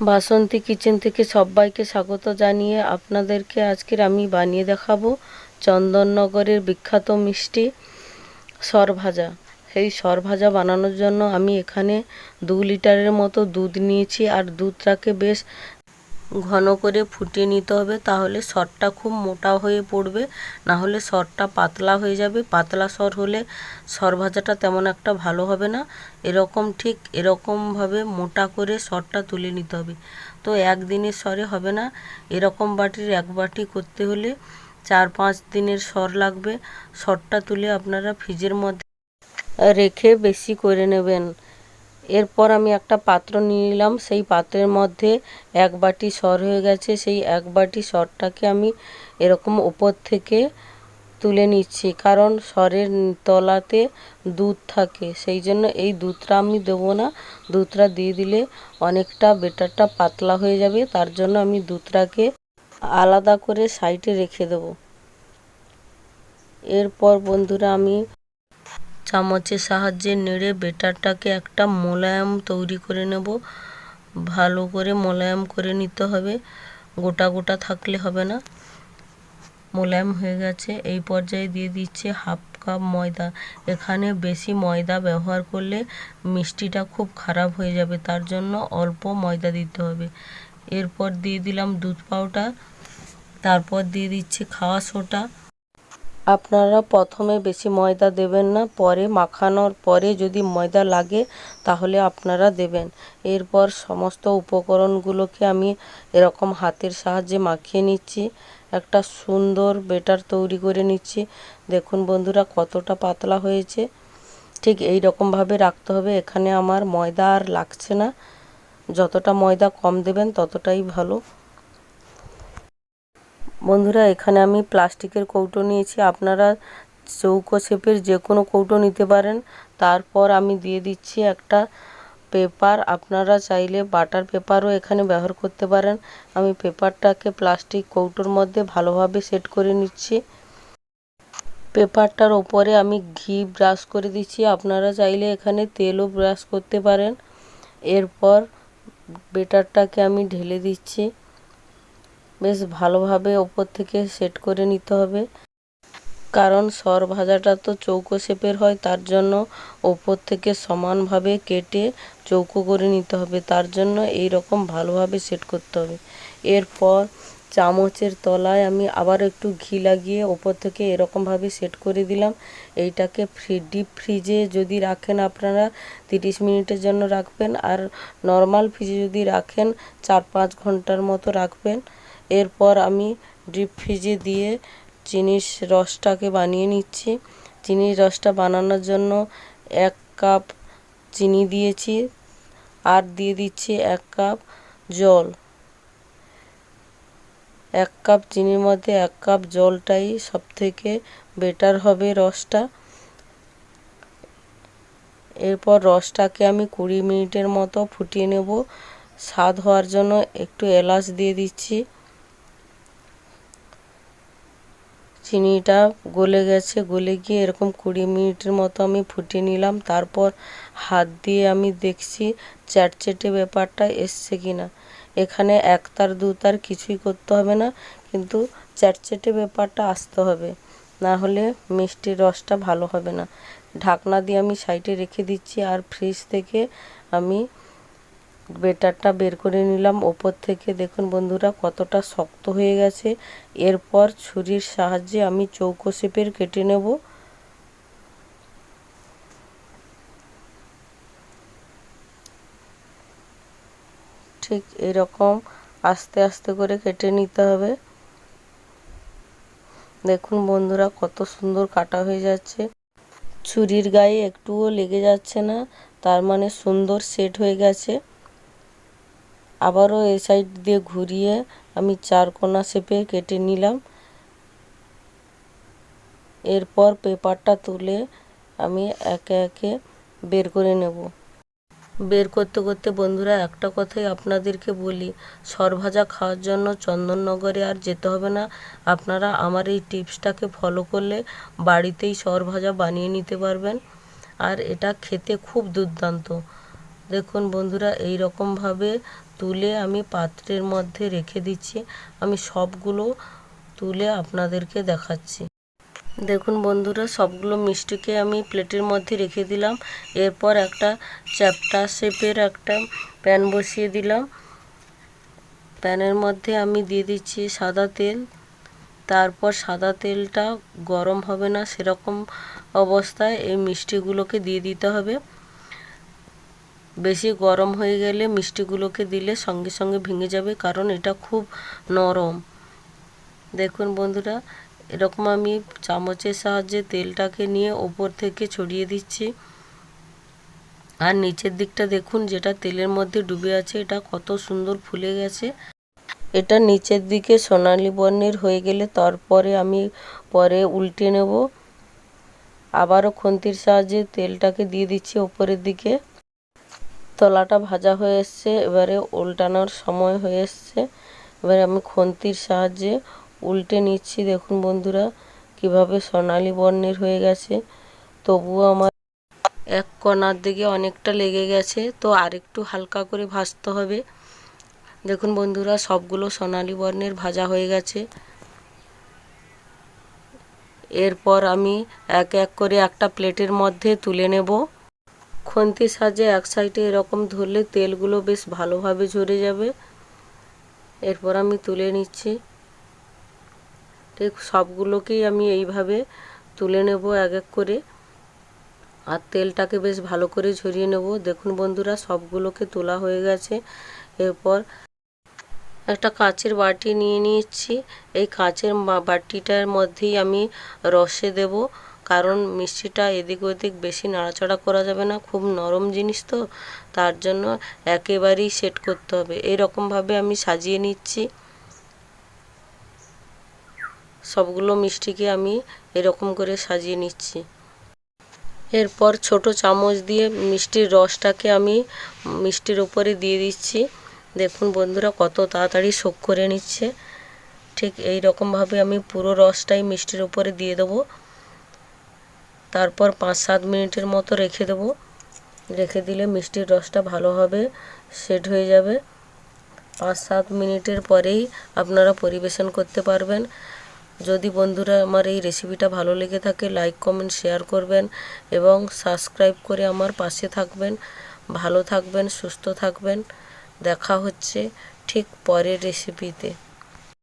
বাসন্তী kitchen থেকে সবাইকে স্বাগত জানিয়ে আপনাদেরকে আজকের আমি বানিয়ে দেখাবো চন্দননগরের বিখ্যাত মিষ্টি সরভাজা। সেই সরভাজা বানানোর জন্য আমি এখানে দু লিটারের মতো দুধ নিয়েছি আর দুধটাকে বেশ ঘন করে ফুটিয়ে নিতে হবে, তাহলে সরটা খুব মোটা হয়ে পড়বে। না হলে সরটা পাতলা হয়ে যাবে। পাতলা সর হলে সর ভাজাটা তেমন একটা ভালো হবে না। এরকম ঠিক এরকমভাবে মোটা করে সরটা তুলে নিতে হবে। তো একদিনের সরে হবে না। এরকম বাটির এক বাটি করতে হলে চার পাঁচ দিনের সর লাগবে। সরটা তুলে আপনারা ফ্রিজের মধ্যে রেখে বেশি করে নেবেন। এরপর আমি একটা পাত্র নিয়ে নিলাম। সেই পাত্রের মধ্যে এক বাটি সর হয়ে গেছে। সেই এক বাটি সরটাকে আমি এরকম ওপর থেকে তুলে নিচ্ছি। কারণ সরের তলাতে দুধ থাকে। সেই জন্য এই দুধটা আমি দেবো না। দুধটা দিয়ে দিলে অনেকটা বেটারটা পাতলা হয়ে যাবে। তার জন্য আমি দুধটাকে আলাদা করে সাইডে রেখে দেবো। এরপর বন্ধুরা আমি চামচের সাহায্যে নেড়ে বেটারটাকে একটা মোলায়েম তৈরি করে নেব। ভালো করে মোলায়েম করে নিতে হবে। গোটা গোটা থাকলে হবে না। মোলায়েম হয়ে গেছে। এই পর্যায়ে দিয়ে দিচ্ছে হাফ কাপ ময়দা। এখানে বেশি ময়দা ব্যবহার করলে মিষ্টিটা খুব খারাপ হয়ে যাবে। তার জন্য অল্প ময়দা দিতে হবে। এরপর দিয়ে দিলাম দুধ পাউডার। তারপর দিয়ে দিচ্ছে খাওয়া সোটা আপনারা প্রথমে বেশি ময়দা দেবেন না, পরে মাখানোর পরে যদি ময়দা লাগে তাহলে আপনারা দেবেন। এরপর সমস্ত উপকরণগুলোকে আমি এরকম হাতের সাহায্যে মাখিয়ে নিচ্ছি। একটা সুন্দর বেটার তৈরি করে নিচ্ছি। দেখুন বন্ধুরা কতটা পাতলা হয়েছে। ঠিক এই রকমভাবে রাখতে হবে, এখানে আমার ময়দা আর লাগছে না। যতটা ময়দা কম দেবেন ততটাই ভালো। বন্ধুরা, এখানে আমি প্লাস্টিকের কৌটো নিয়েছি। আপনারা চৌকো শেপের যে কোনো কৌটো নিতে পারেন। তারপর আমি দিয়ে দিচ্ছি একটা পেপার। আপনারা চাইলে বাটার পেপারও এখানে ব্যবহার করতে পারেন। আমি পেপারটাকে প্লাস্টিক কৌটোর মধ্যে ভালোভাবে সেট করে নিচ্ছি। পেপারটার ওপরে আমি ঘি ব্রাশ করে দিচ্ছি। আপনারা চাইলে এখানে তেলও ব্রাশ করতে পারেন। এরপর বেটারটাকে আমি ঢেলে দিচ্ছি। বেশ ভালোভাবে ওপর থেকে সেট করে নিতে হবে। কারণ সর ভাজাটা তো চৌকো শেপের হয়, তার জন্য ওপর থেকে সমানভাবে কেটে চৌকো করে নিতে হবে। তার জন্য এই রকম ভালোভাবে সেট করতে হবে। এরপর চামচের তলায় আমি আবার একটু ঘি লাগিয়ে ওপর থেকে এরকমভাবে সেট করে দিলাম। এইটাকে ফ্রি, ডিপ ফ্রিজে যদি রাখেন আপনারা তিরিশ মিনিটের জন্য রাখবেন। আর নর্মাল ফ্রিজে যদি রাখেন চার পাঁচ ঘণ্টার মতো রাখবেন। এরপর আমি ডিপ ফ্রিজে দিয়ে চিনির রসটাকে বানিয়ে নিচ্ছি। চিনির রসটা বানানোর জন্য এক কাপ চিনি দিয়েছি আর দিয়ে দিচ্ছি এক কাপ জল। এক কাপ চিনির মধ্যে এক কাপ জলটাই সব থেকে বেটার হবে রসটা। এরপর রসটাকে আমি কুড়ি মিনিটের মতো ফুটিয়ে নেব। স্বাদ হওয়ার জন্য একটু এলাচ দিয়ে দিচ্ছি। চিনিটা গলে গেছে, গলে গিয়ে এরকম কুড়ি মিনিটের মতো আমি ফুটিয়ে নিলাম। তারপর হাত দিয়ে আমি দেখছি চ্যাটচেটে ব্যাপারটা এসছে কি না এখানে এক তার দু তার কিছুই করতে হবে না, কিন্তু চ্যাটচেটে ব্যাপারটা আসতে হবে। না হলে মিষ্টির রসটা ভালো হবে না। ঢাকনা দিয়ে আমি সাইডে রেখে দিচ্ছি আর ফ্রিজ থেকে আমি বেটারটা বের করে নিলাম। ওপর থেকে দেখুন বন্ধুরা কতটা শক্ত হয়ে গেছে। এরপর ছুরির সাহায্যে আমি চৌকো শেপের কেটে নেব। ঠিক এরকম আস্তে আস্তে করে কেটে নিতে হবে। দেখুন বন্ধুরা কত সুন্দর কাটা হয়ে যাচ্ছে। ছুরির গায়ে একটুও লেগে যাচ্ছে না, তার মানে সুন্দর সেট হয়ে গেছে। আবারও এ সাইড দিয়ে ঘুরিয়ে আমি চার কোনা শেপে কেটে নিলাম। এরপর পেপারটা তুলে আমি একে একে বের করে নেব। বের করতে করতে বন্ধুরা একটা কথাই আপনাদেরকে বলি, সরভাজা খাওয়ার জন্য চন্দননগরে আর যেতে হবে না। আপনারা আমার এই টিপসটাকে ফলো করলে বাড়িতেই সরভাজা বানিয়ে নিতে পারবেন। আর এটা খেতে খুব দুর্দান্ত। দেখুন বন্ধুরা এই রকমভাবে তুলে আমি পাত্রের মধ্যে রেখে দিচ্ছি। আমি সবগুলো তুলে আপনাদেরকে দেখাচ্ছি। দেখুন বন্ধুরা, সবগুলো মিষ্টিকে আমি প্লেটের মধ্যে রেখে দিলাম। এরপর একটা চ্যাপটা শেপের একটা প্যান বসিয়ে দিলাম। প্যানের মধ্যে আমি দিয়ে দিচ্ছি সাদা তেল। তারপর সাদা তেলটা গরম হবে না, সেরকম অবস্থায় এই মিষ্টিগুলোকে দিয়ে দিতে হবে। বেশি গরম হয়ে গেলে মিষ্টিগুলোকে দিলে সঙ্গে সঙ্গে ভেঙে যাবে, কারণ এটা খুব নরম। দেখুন বন্ধুরা, এরকম আমি চামচের সাহায্যে তেলটাকে নিয়ে ওপর থেকে ছড়িয়ে দিচ্ছি। আর নিচের দিকটা দেখুন, যেটা তেলের মধ্যে ডুবে আছে, এটা কত সুন্দর ফুলে গেছে। এটা নিচের দিকে সোনালি বর্ণের হয়ে গেলে তারপরে আমি পরে উল্টে নেব। আবারও খুন্তির সাহায্যে তেলটাকে দিয়ে দিচ্ছি ওপরের দিকে। তলাটা ভাজা হয়ে এসছে, এবারে উল্টানোর সময় হয়ে এসছে। এবারে আমি খুন্তির সাহায্যে উল্টে নিচ্ছি। দেখুন বন্ধুরা, কীভাবে সোনালি বর্ণের হয়ে গেছে। তবুও আমার এক কণার দিকে অনেকটা লেগে গেছে, তো আরেকটু হালকা করে ভাজতে হবে। দেখুন বন্ধুরা, সবগুলো সোনালি বর্ণের ভাজা হয়ে গেছে। এরপর আমি এক এক করে একটা প্লেটের মধ্যে তুলে নেব। খুন্তির সাহায্যে এক সাইডে এরকম ধরলে তেলগুলো বেশ ভালোভাবে ঝরে যাবে। এরপর আমি তুলে নিচ্ছি। ঠিক সবগুলোকেই আমি এইভাবে তুলে নেব এক এক করে। আর তেলটাকে বেশ ভালো করে ঝরিয়ে নেব। দেখুন বন্ধুরা, সবগুলোকে তোলা হয়ে গেছে। এরপর একটা কাচের বাটি নিয়ে নিচ্ছি। এই কাচের বাটিটার মধ্যেই আমি রসে দেব। কারণ মিষ্টিটা এদিক ওদিক বেশি নাড়াচাড়া করা যাবে না, খুব নরম জিনিস তো, তার জন্য একেবারেই সেট করতে হবে। এরকমভাবে আমি সাজিয়ে নিচ্ছি। সবগুলো মিষ্টিকে আমি এরকম করে সাজিয়ে নিচ্ছি। এরপর ছোট চামচ দিয়ে মিষ্টির রসটাকে আমি মিষ্টির ওপরে দিয়ে দিচ্ছি। দেখুন বন্ধুরা কত তাড়াতাড়ি শোক করে নিচ্ছে। ঠিক এই রকমভাবে আমি পুরো রসটাই মিষ্টির ওপরে দিয়ে দেবো। তারপর পাঁচ সাত মিনিটের মতো রেখে দেবো। রেখে দিলে মিষ্টির রসটা ভালোভাবে সেট হয়ে যাবে। পাঁচ সাত মিনিটের পরেই আপনারা পরিবেশন করতে পারবেন। যদি বন্ধুরা আমার এই রেসিপিটা ভালো লেগে থাকে লাইক কমেন্ট শেয়ার করবেন এবং সাবস্ক্রাইব করে আমার পাশে থাকবেন। ভালো থাকবেন, সুস্থ থাকবেন। দেখা হচ্ছে ঠিক পরের রেসিপিতে